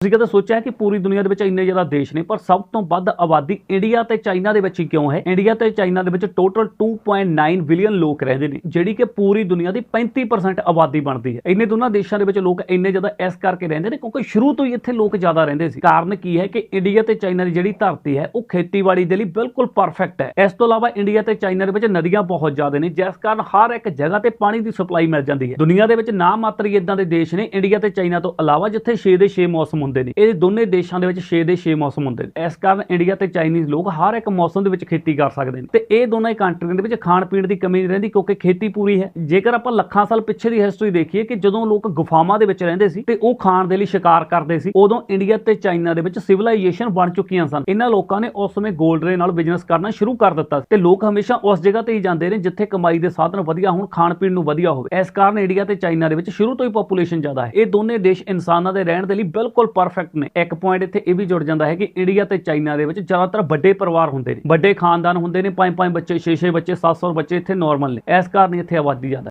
ਤੁਸੀਂ ਕਦੇ ਸੋਚਿਆ ਕਿ ਪੂਰੀ ਦੁਨੀਆ ਦੇ ਵਿੱਚ ਇੰਨੇ ਜ਼ਿਆਦਾ ਦੇਸ਼ ਨੇ, ਪਰ ਸਭ ਤੋਂ ਵੱਧ ਆਬਾਦੀ ਇੰਡੀਆ ਤੇ ਚਾਈਨਾ ਦੇ ਵਿੱਚ ਹੀ ਕਿਉਂ ਹੈ? ਇੰਡੀਆ ਤੇ ਚਾਈਨਾ ਦੇ ਵਿੱਚ ਟੋਟਲ 2.9 ਬਿਲੀਅਨ ਲੋਕ ਰਹਿੰਦੇ ਨੇ, ਜਿਹੜੀ ਕਿ ਪੂਰੀ ਦੁਨੀਆ ਦੀ 35% ਆਬਾਦੀ ਬਣਦੀ ਹੈ। ਇੰਨੇ ਦੋਨਾਂ ਦੇਸ਼ਾਂ ਦੇ ਵਿੱਚ ਲੋਕ ਇੰਨੇ ਜ਼ਿਆਦਾ ਇਸ ਕਰਕੇ ਰਹਿੰਦੇ ਨੇ ਕਿਉਂਕਿ ਸ਼ੁਰੂ ਤੋਂ ਹੀ ਇੱਥੇ ਲੋਕ ਜ਼ਿਆਦਾ ਰਹਿੰਦੇ ਸੀ। ਕਾਰਨ ਕੀ ਹੈ ਕਿ ਇੰਡੀਆ ਤੇ ਚਾਈਨਾ ਦੀ ਜਿਹੜੀ ਧਰਤੀ ਹੈ, ਉਹ ਖੇਤੀਬਾੜੀ ਦੇ ਲਈ ਬਿਲਕੁਲ ਪਰਫੈਕਟ ਹੈ। ਇਸ ਤੋਂ ਇਲਾਵਾ ਇੰਡੀਆ ਤੇ ਚਾਈਨਾ ਦੇ ਵਿੱਚ ਨਦੀਆਂ ਬਹੁਤ ਜ਼ਿਆਦਾ ਨੇ, ਜਿਸ ਕਾਰਨ ਹਰ ਇੱਕ ਜਗ੍ਹਾ ਤੇ ਪਾਣੀ ਦੀ ਸਪਲਾਈ ਮਿਲ ਜਾਂਦੀ ਹੈ। ਦੁਨੀਆ ਦੇ ਵਿੱਚ ਨਾ ਮਾਤਰ ਹੀ ਇਦਾਂ ਦੇ ਦੇਸ਼ ਨੇ ਇੰਡੀਆ ਤੇ ਚਾਈਨਾ ਤੋਂ ਇਲਾਵਾ, ਜਿੱਥੇ 6 ਦੇ 6 ਮੌਸਮ ਹੁੰਦੇ ਨੇ। ਇਹ ਦੋਨੇ ਦੇਸ਼ਾਂ ਦੇ ਵਿੱਚ 6 ਦੇ 6 ਮੌਸਮ ਹੁੰਦੇ ਨੇ। ਇਸ ਕਾਰਨ ਇੰਡੀਆ ਤੇ ਚਾਈਨੀਜ਼ ਲੋਕ ਹਰ ਇੱਕ ਮੌਸਮ ਦੇ ਵਿੱਚ ਖੇਤੀ ਕਰ ਸਕਦੇ ਨੇ। ਤੇ ਇਹ ਦੋਨਾਂ ਹੀ ਕੰਟਰੀਆਂ ਦੇ ਵਿੱਚ ਖਾਣ ਪੀਣ ਦੀ ਕਮੀ ਨਹੀਂ ਰਹਿੰਦੀ ਕਿਉਂਕਿ ਖੇਤੀ ਪੂਰੀ ਹੈ। ਜੇਕਰ ਆਪਾਂ ਲੱਖਾਂ ਸਾਲ ਪਿੱਛੇ ਦੀ ਹਿਸਟਰੀ ਦੇਖੀਏ ਕਿ ਜਦੋਂ ਲੋਕ ਗੁਫਾਵਾਂ ਦੇ ਵਿੱਚ ਰਹਿੰਦੇ ਸੀ ਤੇ ਉਹ ਖਾਣ ਦੇ ਲਈ ਸ਼ਿਕਾਰ ਕਰਦੇ ਸੀ, ਉਦੋਂ ਇੰਡੀਆ ਤੇ ਚਾਈਨਾ ਦੇ ਵਿੱਚ ਸਿਵਲਾਈਜੇਸ਼ਨ ਬਣ ਚੁੱਕੀਆਂ ਸਨ। ਇਹਨਾਂ ਲੋਕਾਂ ਨੇ ਉਸ ਸਮੇਂ 골ਡ ਰੇ ਨਾਲ ਬਿਜ਼ਨਸ ਕਰਨਾ ਸ਼ੁਰੂ ਕਰ ਦਿੱਤਾ ਤੇ ਲੋਕ ਹਮੇਸ਼ਾ ਉਸ ਜਗ੍ਹਾ ਤੇ ਹੀ ਜਾਂਦੇ ਨੇ ਜਿੱਥੇ ਕਮਾਈ ਦੇ ਸਾਧਨ ਵਧੀਆ ਹੋਣ, ਖਾਣ ਪੀਣ ਨੂੰ ਵਧੀਆ ਹੋਵੇ। ਇਸ ਕਾਰਨ ਇੰਡੀਆ ਤੇ ਚਾਈਨਾ ਦੇ ਵਿੱਚ ਸ਼ੁਰੂ ਤੋਂ ਹੀ ਪੋਪੂਲੇਸ਼ਨ ਜ਼ਿਆਦਾ ਹੈ। ਇਹ ਦੋਨੇ ਦੇਸ਼ ਇਨਸਾਨਾਂ ਦੇ ਰਹਿਣ ਦੇ ਲਈ ਬਿਲਕੁਲ ਪਰਫੈਕਟ ਨੇ। ਇੱਕ ਪੁਆਇੰਟ ਇੱਥੇ ਇਹ ਵੀ ਜੁੜ ਜਾਂਦਾ ਹੈ ਕਿ ਇੰਡੀਆ ਤੇ ਚਾਈਨਾ ਦੇ ਵਿੱਚ ਜ਼ਿਆਦਾਤਰ ਵੱਡੇ ਪਰਿਵਾਰ ਹੁੰਦੇ ਨੇ। ਵੱਡੇ ਖਾਨਦਾਨ ਹੁੰਦੇ ਨੇ। ਪੰਜ ਪੰਜ ਬੱਚੇ 6-6 ਬੱਚੇ 700 ਬੱਚੇ ਇੱਥੇ ਨਾਰਮਲ ਨੇ। ਇਸ ਕਾਰਨ ਹੀ ਇੱਥੇ ਆਬਾਦੀ ਜ਼ਿਆਦਾ